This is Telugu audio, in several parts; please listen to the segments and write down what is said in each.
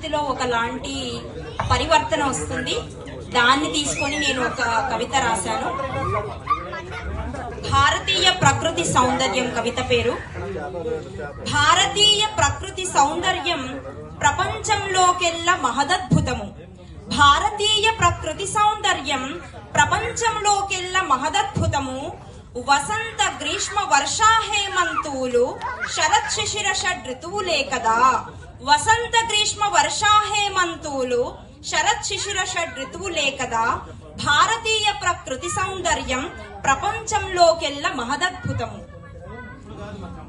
పరిస్థితిలో ఒకలాంటి పరివర్తన వస్తుంది. దాన్ని తీసుకొని నేను ఒక కవిత రాశాను. భారతీయ ప్రకృతి సౌందర్యం కవిత పేరు. భారతీయ ప్రకృతి సౌందర్యం ప్రపంచంలోకెల్లా మహదద్భుతము. భారతీయ ప్రకృతి సౌందర్యం ప్రపంచంలోకెల్లా మహదద్భుతము. వసంత గ్రీష్మ వర్షా హేమంతువులు శరత్ శిశిర షడ్ ఋతువులే కదా. వసంత గ్రీష్మ వర్షా హేమంతువులు శరత్ శిశిర షడ్ ఋతువులే కదా. భారతీయ ప్రకృతి సౌందర్యం ప్రపంచంలోకెల్ల మహదద్భుతము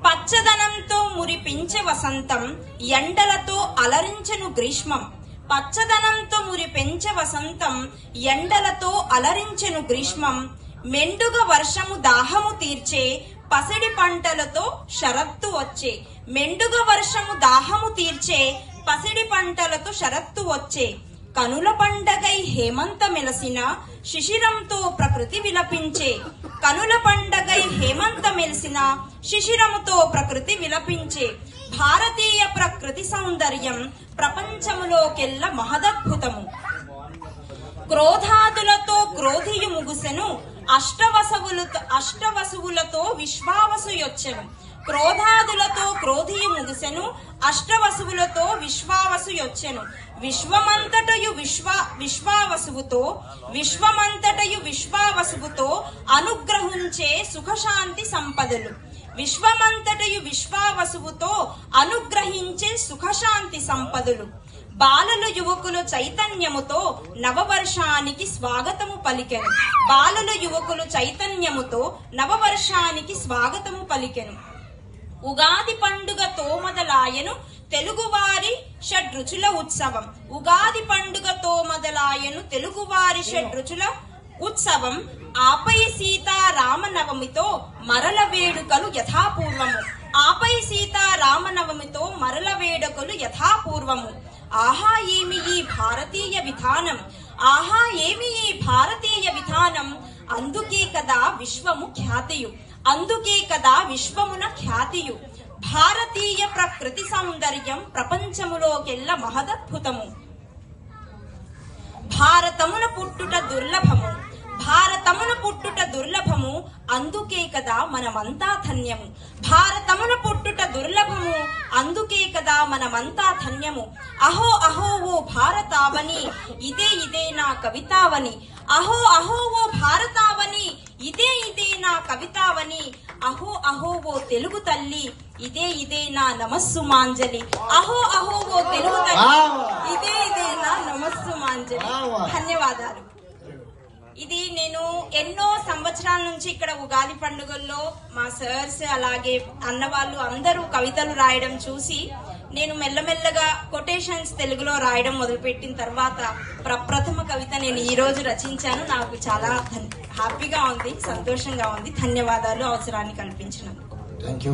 పచ్చదనంతో మురిపించే వసంతం ఎండలతో అలరించెను గ్రీష్మం. పచ్చదనంతో మురిపెంచే వసంతం ఎండలతో అలరించెను గ్రీష్మం. మెండుగ వర్షము దాహము తీర్చే పసిడి పంటలతో షరత్తు వచ్చే. మెండుగ వర్షము దాహము తీర్చే పసిడి పంటలతో షరత్తు వచ్చే. కనుల పండగై హేమంత మెలసిన శిశిరంతో ప్రకృతి విలపించే. కనుల పండగై హేమంత మెలిసిన శిశిరముతో ప్రకృతి విలపించే. భారతీయ ప్రకృతి సౌందర్యం ప్రపంచములోకెల్ల మహదద్భుతము క్రోధాదులతో క్రోధియు ముగుసెను అష్టవసవులతో అష్టవసువులతో విశ్వావసు యొచ్చెను క్రోధాదులతో క్రోధియు ముగిసెను. అష్టవసువులతో విశ్వావసు యొచ్చెను విశ్వమంతటయు విశ్వ విశ్వావసువుతో విశ్వమంతటయు విశ్వావసువుతో అనుగ్రహించే సుఖశాంతి సంపదలు. విశ్వమంతటయు విశ్వావసువుతో అనుగ్రహించే సుఖశాంతి సంపదలు. బాలలు యువకులు చైతన్యముతో నవవర్షానికి స్వాగతము పలికెను. బాలల యువకులు చైతన్యముతో నవవర్షానికి స్వాగతము పలికెను. ఉగాది పండుగతో మొదలాయను తెలుగువారి షడ్రుచుల ఉత్సవం. ఉగాది పండుగతో మొదలాయను తెలుగువారి షడ్రుచుల ఉత్సవం. ఆపై సీతారామనవమితో మరల వేడుకలు యథాపూర్వము. ఆపై సీతారామనవమితో మరల వేడుకలు యథాపూర్వము. ఆహా ఏమి ఈ భారతీయ విధానం? ఆహా ఏమి ఈ భారతీయ విధానం? అందుకే కదా విశ్వము ఖ్యాతియు. అందుకే కదా విశ్వమున ఖ్యాతియు. భారతీయ ప్రకృతి సౌందర్యం ప్రపంచములోకెల్ల మహదద్భుతము. భారతమున పుట్టుట దుర్లభము. భారతమున పుట్టుట దుర్లభము. అందుకే కదా మనమంతా ధన్యము. భారతమున అందుకే కదా మనమంతా ధన్యము. అహో అహో ఓ భారతావని ఇదే ఇదే నా కవితావని. అహో అహో ఓ భారతావని ఇదే ఇదే నా కవితావని. అహో అహో ఓ తెలుగు తల్లి ఇదే ఇదే నా నమస్సు మాంజలి అహో అహో ఓ తెలుగు తల్లి ఇదే ఇదే నా నమస్సు మాంజలి ధన్యవాదాలు. ఇది నేను ఎన్నో సంవత్సరాల నుంచి ఇక్కడ ఉగాది పండుగల్లో మా సర్స్ అలాగే అన్నవాళ్ళు అందరూ కవితలు రాయడం చూసి నేను మెల్లమెల్లగా కొటేషన్స్ తెలుగులో రాయడం మొదలుపెట్టిన తర్వాత ప్రప్రథమ కవిత నేను ఈ రోజు రచించాను. నాకు చాలా హ్యాపీగా ఉంది సంతోషంగా ఉంది. ధన్యవాదాలు. అవసరాన్ని కల్పించినందుకు థ్యాంక్ యూ